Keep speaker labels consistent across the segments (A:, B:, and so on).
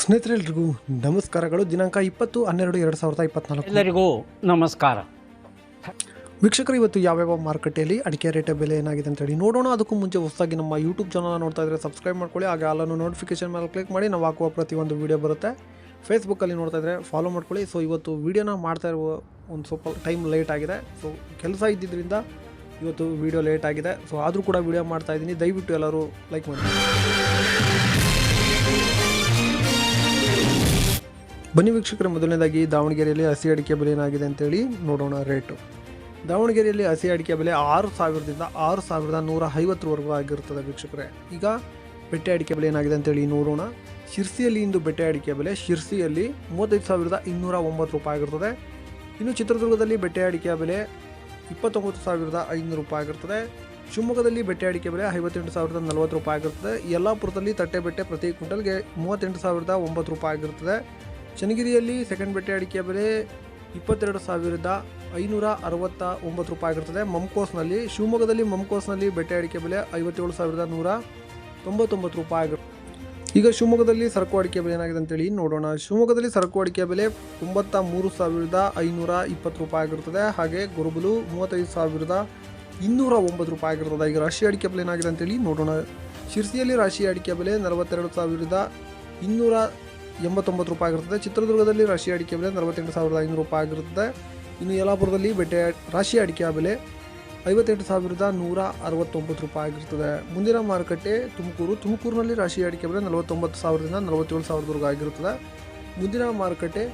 A: ಸ್ನೇಹಿತರೆಲ್ರಿಗೂ ನಮಸ್ಕಾರಗಳು. ದಿನಾಂಕ ಇಪ್ಪತ್ತು ಹನ್ನೆರಡು ಎರಡು ಸಾವಿರದ ಇಪ್ಪತ್ನಾಲ್ಕು.
B: ಎಲ್ಲರಿಗೂ ನಮಸ್ಕಾರ.
A: ವೀಕ್ಷಕರು ಇವತ್ತು ಯಾವ್ಯಾವ ಮಾರುಕಟ್ಟೆಯಲ್ಲಿ ಅಡಿಕೆ ರೇಟ್ ಬೆಲೆ ಏನಾಗಿದೆ ಅಂತೇಳಿ ನೋಡೋಣ. ಅದಕ್ಕೂ ಮುಂಚೆ ಹೊಸದಾಗಿ ನಮ್ಮ ಯೂಟ್ಯೂಬ್ ಚಾನಲ್ ನೋಡ್ತಾ ಇದ್ರೆ ಸಬ್ಸ್ಕ್ರೈಬ್ ಮಾಡ್ಕೊಳ್ಳಿ. ಹಾಗೆ ಅಲ್ಲನ್ನು ನೋಟಿಫಿಕೇಶನ್ ಮೇಲೆ ಕ್ಲಿಕ್ ಮಾಡಿ ನಾವು ಹಾಕುವ ಪ್ರತಿಯೊಂದು ವೀಡಿಯೋ ಬರುತ್ತೆ. ಫೇಸ್ಬುಕ್ಕಲ್ಲಿ ನೋಡ್ತಾ ಇದ್ರೆ ಫಾಲೋ ಮಾಡ್ಕೊಳ್ಳಿ. ಸೊ ಇವತ್ತು ವಿಡಿಯೋನ ಮಾಡ್ತಾ ಇರುವ ಒಂದು ಸ್ವಲ್ಪ ಟೈಮ್ ಲೇಟ್ ಆಗಿದೆ. ಸೊ ಕೆಲಸ ಇದ್ದಿದ್ದರಿಂದ ಇವತ್ತು ವಿಡಿಯೋ ಲೇಟ್ ಆಗಿದೆ. ಸೊ ಆದರೂ ಕೂಡ ವೀಡಿಯೋ ಮಾಡ್ತಾ ಇದ್ದೀನಿ. ದಯವಿಟ್ಟು ಎಲ್ಲರೂ ಲೈಕ್ ಮಾಡಿ. ಬನ್ನಿ ವೀಕ್ಷಕರ, ಮೊದಲನೇದಾಗಿ ದಾವಣಗೆರೆಯಲ್ಲಿ ಹಸಿ ಅಡಿಕೆ ಬೆಲೆ ಏನಾಗಿದೆ ಅಂತೇಳಿ ನೋಡೋಣ ರೇಟು. ದಾವಣಗೆರೆಯಲ್ಲಿ ಹಸಿ ಅಡಿಕೆ ಬೆಲೆ ಆರು ಸಾವಿರದಿಂದ ಆರು ಸಾವಿರದ ನೂರ ಐವತ್ತರವರೆಗೂ ಆಗಿರುತ್ತದೆ ವೀಕ್ಷಕರೇ. ಈಗ ಬೆಟ್ಟೆ ಅಡಿಕೆ ಬೆಲೆ ಏನಾಗಿದೆ ಅಂತೇಳಿ ನೋಡೋಣ. ಶಿರ್ಸಿಯಲ್ಲಿ ಇಂದು ಬೆಟ್ಟೆ ಅಡಿಕೆ ಬೆಲೆ ಶಿರ್ಸಿಯಲ್ಲಿ ಮೂವತ್ತೈದು ಸಾವಿರದ ಇನ್ನೂರ ಒಂಬತ್ತು ರೂಪಾಯಿ ಆಗಿರ್ತದೆ ಇನ್ನು ಚಿತ್ರದುರ್ಗದಲ್ಲಿ ಬೆಟ್ಟೆ ಅಡಿಕೆ ಬೆಲೆ ಇಪ್ಪತ್ತೊಂಬತ್ತು ಸಾವಿರದ ಐನೂರು ರೂಪಾಯಿ ಆಗಿರ್ತದೆ ಶಿವಮೊಗ್ಗದಲ್ಲಿ ಬೆಟ್ಟೆ ಅಡಿಕೆ ಬೆಲೆ ಐವತ್ತೆಂಟು ಸಾವಿರದ ನಲವತ್ತು ರೂಪಾಯಿ ಆಗಿರ್ತದೆ ಯಲ್ಲಾಪುರದಲ್ಲಿ ತಟ್ಟೆ ಬೆಟ್ಟೆ ಪ್ರತಿ ಕ್ವಿಂಟಲ್ಗೆ ಮೂವತ್ತೆಂಟು ಸಾವಿರದ ಒಂಬತ್ತು ರೂಪಾಯಿ ಆಗಿರ್ತದೆ ಚನ್ನಗಿರಿಯಲ್ಲಿ ಸೆಕೆಂಡ್ ಬೆಟ್ಟೆ ಅಡಿಕೆ ಬೆಲೆ ಇಪ್ಪತ್ತೆರಡು ಸಾವಿರದ ಐನೂರ ಅರವತ್ತ ಒಂಬತ್ತು ರೂಪಾಯಿ ಆಗಿರ್ತದೆ. ಮಮ್ಕೋಸ್ನಲ್ಲಿ, ಶಿವಮೊಗ್ಗದಲ್ಲಿ ಮಮ್ಕೋಸ್ನಲ್ಲಿ ಬೆಟ್ಟೆ ಅಡಿಕೆ ಬೆಲೆ ಐವತ್ತೇಳು ಸಾವಿರದ ನೂರ ತೊಂಬತ್ತೊಂಬತ್ತು ರೂಪಾಯಿ ಆಗಿರುತ್ತೆ ಈಗ ಶಿವಮೊಗ್ಗದಲ್ಲಿ ಸರಕು ಅಡಿಕೆ ಬೆಲೆ ಏನಾಗಿದೆ ಅಂತೇಳಿ ನೋಡೋಣ. ಶಿವಮೊಗ್ಗದಲ್ಲಿ ಸರಕು ಅಡಿಕೆ ಬೆಲೆ ಒಂಬತ್ತ ಮೂರು ಸಾವಿರದ ಐನೂರ ಇಪ್ಪತ್ತು ರೂಪಾಯಿ ಆಗಿರ್ತದೆ. ಹಾಗೆ ಗುರುಬಲು ಮೂವತ್ತೈದು ಸಾವಿರದ ಇನ್ನೂರ ಒಂಬತ್ತು ರೂಪಾಯಿ ಆಗಿರ್ತದೆ. ಈಗ ರಾಶಿ ಅಡಿಕೆ ಬೆಲೆ ಏನಾಗಿದೆ ಅಂತೇಳಿ ನೋಡೋಣ. ಶಿರ್ಸಿಯಲ್ಲಿ ರಾಶಿ ಅಡಿಕೆ ಬೆಲೆ ನಲವತ್ತೆರಡು ಸಾವಿರದ ಇನ್ನೂರ ಎಂಬತ್ತೊಂಬತ್ತು ರೂಪಾಯಿ ಆಗಿರ್ತದೆ ಚಿತ್ರದುರ್ಗದಲ್ಲಿ ರಾಶಿ ಅಡಿಕೆ ಬೆಲೆ ನಲವತ್ತೆಂಟು ಸಾವಿರದ ಐನೂರು ರೂಪಾಯಿ ಆಗಿರುತ್ತದೆ. ಇನ್ನು ಯಲಾಪುರದಲ್ಲಿ ಬೆಟ್ಟೆ ರಾಶಿ ಅಡಿಕೆ ಬೆಲೆ ಐವತ್ತೆಂಟು ಸಾವಿರದ ನೂರ ಅರವತ್ತೊಂಬತ್ತು ರೂಪಾಯಿ ಆಗಿರ್ತದೆ ಮುಂದಿನ ಮಾರುಕಟ್ಟೆ ತುಮಕೂರು. ತುಮಕೂರಿನಲ್ಲಿ ರಾಶಿ ಅಡಿಕೆ ಬೆಲೆ ನಲವತ್ತೊಂಬತ್ತು ಸಾವಿರದಿಂದ ನಲವತ್ತೇಳು ಸಾವಿರದವರೆಗೂ ಆಗಿರುತ್ತದೆ. ಮುಂದಿನ ಮಾರುಕಟ್ಟೆ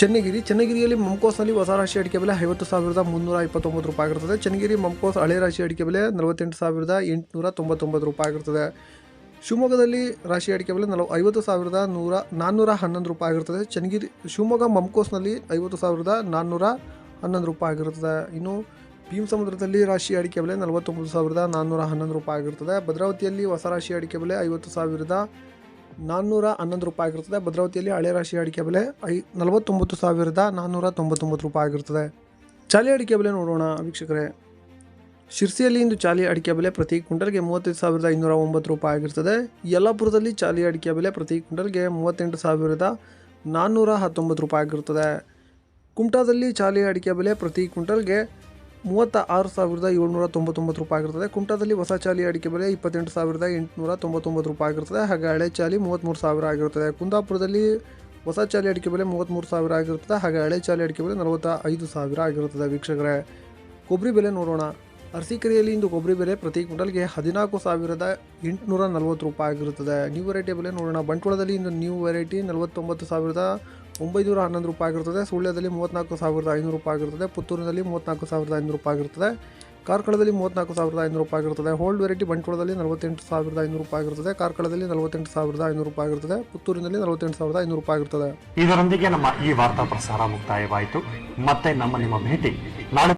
A: ಚನ್ನಗಿರಿ. ಚನ್ನಗಿರಿಯಲ್ಲಿ ಮಮಕೋಸ್ನಲ್ಲಿ ಹೊಸ ರಾಶಿ ಅಡಿಕೆ ಬೆಲೆ ಐವತ್ತು ಸಾವಿರದ ಮುನ್ನೂರ ಇಪ್ಪತ್ತೊಂಬತ್ತು ರೂಪಾಯಿ ಆಗಿರ್ತದೆ ಚನ್ನಗಿರಿ, ಮಂಕೋಸ್, ಹಳೆ ರಾಶಿ ಅಡಿಕೆ ಬೆಲೆ ನಲವತ್ತೆಂಟು ಸಾವಿರದ ಎಂಟುನೂರ ತೊಂಬತ್ತೊಂಬತ್ತು ರೂಪಾಯಿ ಆಗಿರ್ತದೆ ಶಿವಮೊಗ್ಗದಲ್ಲಿ ರಾಶಿ ಅಡಿಕೆ ಬೆಲೆ ನಲವ ಐವತ್ತು ಸಾವಿರದ ನೂರ ನಾನ್ನೂರ ಹನ್ನೊಂದು ರೂಪಾಯಿ ಆಗಿರ್ತದೆ. ಚನ್ನಗಿರಿ, ಶಿವಮೊಗ್ಗ ಮಮ್ಕೋಸ್ನಲ್ಲಿ ಐವತ್ತು ಸಾವಿರದ ನಾನ್ನೂರ ಹನ್ನೊಂದು ರೂಪಾಯಿ ಆಗಿರುತ್ತದೆ ಇನ್ನು ಭೀಮ್ ಸಮುದ್ರದಲ್ಲಿ ರಾಶಿ ಅಡಿಕೆ ಬೆಲೆ ನಲವತ್ತೊಂಬತ್ತು ಸಾವಿರದ ನಾನ್ನೂರ ಹನ್ನೊಂದು ರೂಪಾಯಿ ಆಗಿರ್ತದೆ. ಭದ್ರಾವತಿಯಲ್ಲಿ ಹೊಸ ರಾಶಿ ಅಡಿಕೆ ಬೆಲೆ ಐವತ್ತು ಸಾವಿರದ ನಾನ್ನೂರ ಹನ್ನೊಂದು ರೂಪಾಯಿ ಆಗಿರ್ತದೆ. ಭದ್ರಾವತಿಯಲ್ಲಿ ಹಳೆ ರಾಶಿ ಅಡಿಕೆ ಬೆಲೆ ಐ ನಲವತ್ತೊಂಬತ್ತು ಸಾವಿರದ ನಾನ್ನೂರ ತೊಂಬತ್ತೊಂಬತ್ತು ರೂಪಾಯಿ ಆಗಿರ್ತದೆ. ಚಾಲಿ ಅಡಿಕೆ ಬೆಲೆ ನೋಡೋಣ ವೀಕ್ಷಕರೇ. ಶಿರ್ಸಿಯಲ್ಲಿ ಇಂದು ಚಾಲಿ ಅಡಿಕೆ ಬೆಲೆ ಪ್ರತಿ ಕ್ವಿಂಟಲ್ಗೆ ಮೂವತ್ತೈದು ಸಾವಿರದ ಇನ್ನೂರ ಒಂಬತ್ತು ರೂಪಾಯಿ ಆಗಿರ್ತದೆ. ಯಲ್ಲಾಪುರದಲ್ಲಿ ಚಾಲಿ ಅಡಿಕೆ ಬೆಲೆ ಪ್ರತಿ ಕ್ವಿಂಟಲ್ಗೆ ಮೂವತ್ತೆಂಟು ಸಾವಿರದ ನಾನ್ನೂರ ಹತ್ತೊಂಬತ್ತು ರೂಪಾಯಿ ಆಗಿರ್ತದೆ. ಕುಮಟಾದಲ್ಲಿ ಚಾಲಿ ಅಡಿಕೆ ಬೆಲೆ ಪ್ರತಿ ಕ್ವಿಂಟಲ್ಗೆ ಮೂವತ್ತ ಆರು ಸಾವಿರದ ಏಳ್ನೂರ ತೊಂಬತ್ತೊಂಬತ್ತು ರೂಪಾಯಿ ಆಗಿರ್ತದೆ. ಕುಮಟಾದಲ್ಲಿ ಹೊಸ ಚಾಲಿ ಅಡಿಕೆ ಬೆಲೆ ಇಪ್ಪತ್ತೆಂಟು ಸಾವಿರದ ಎಂಟುನೂರ ತೊಂಬತ್ತೊಂಬತ್ತು ರೂಪಾಯಿ ಆಗಿರ್ತದೆ. ಹಾಗೆ ಹಳೆ ಚಾಲಿ ಮೂವತ್ತ್ಮೂರು ಸಾವಿರ ಆಗಿರ್ತದೆ. ಕುಂದಾಪುರದಲ್ಲಿ ಹೊಸ ಚಾಲಿ ಅಡಿಕೆ ಬೆಲೆ ಮೂವತ್ತ್ಮೂರು ಸಾವಿರ ಆಗಿರ್ತದೆ. ಹಾಗೆ ಹಳೆ ಚಾಲಿ ಅಡಿಕೆ ಬೆಲೆ ನಲವತ್ತ ಐದು ಸಾವಿರ ಆಗಿರುತ್ತದೆ ವೀಕ್ಷಕರೇ, ಕೊಬ್ಬರಿ ಬೆಲೆ ನೋಡೋಣ. ಅರಸೀಕೆರೆಯಲ್ಲಿ ಇಂದು ಕೊಬ್ಬರಿ ಬೆಲೆ ಪ್ರತಿ ಕ್ವಿಂಟಲ್ಗೆ ಹದಿನಾಲ್ಕು ಸಾವಿರದ ಎಂಟುನೂರ ನಲವತ್ತು ರೂಪಾಯಿ ಆಗಿರುತ್ತದೆ. ನ್ಯೂ ವೆರೈಟಿ ಬೆಲೆ ನೋಡೋಣ. ಬಂಟ್ವಾಳದಲ್ಲಿ ಇಂದು ನ್ಯೂ ವೆರೈಟಿ ನಲವತ್ತೊಂಬತ್ತು ಸಾವಿರದ ಒಂಬೈನೂರ ಹನ್ನೊಂದು ರೂಪಾಯಿ ಆಗಿರ್ತದೆ ಸುಳ್ಯದಲ್ಲಿ ಮೂವತ್ತ್ನಾಲ್ಕು ಸಾವಿರದ ಐನೂರು ರೂಪಾಯಿ ಆಗಿರ್ತದೆ ಪುತ್ತೂರಿನಲ್ಲಿ ಮೂವತ್ತ್ನಾಲ್ಕು ಸಾವಿರದ ಐನೂರು ರೂಪಾಯಿ ಆಗಿರ್ತದೆ ಕಾರ್ಕಳದಲ್ಲಿ ಮೂವತ್ತ್ನಾಲ್ಕು ಸಾವಿರದ ಐನೂರು ರೂಪಾಯಿ ಆಗಿರ್ತದೆ ಹೋಲ್ಡ್ ವೆರೈಟಿ ಬಂಟ್ವಾಳದಲ್ಲಿ ನಲವತ್ತೆಂಟು ಸಾವಿರದ ಐನೂರು ರೂಪಾಯಿ ಆಗಿರ್ತದೆ ಕಾರ್ಕಳದಲ್ಲಿ ನಲವತ್ತೆಂಟು ಸಾವಿರದ ಐನೂರು ರೂಪಾಯಿ ಆಗಿರ್ತದೆ ಪುತ್ತೂರಿನಲ್ಲಿ ನಲವತ್ತೆಂಟು ಸಾವಿರದ ಐನೂರು ರೂಪಾಯಿ ಆಗಿರ್ತದೆ
C: ಇದರೊಂದಿಗೆ ನಮ್ಮ ಈ ವಾರ್ತಾ ಪ್ರಸಾರ ಮುಕ್ತಾಯವಾಯಿತು. ಮತ್ತೆ ನಮ್ಮ ನಿಮ್ಮ ಭೇಟಿ ನಾಳೆ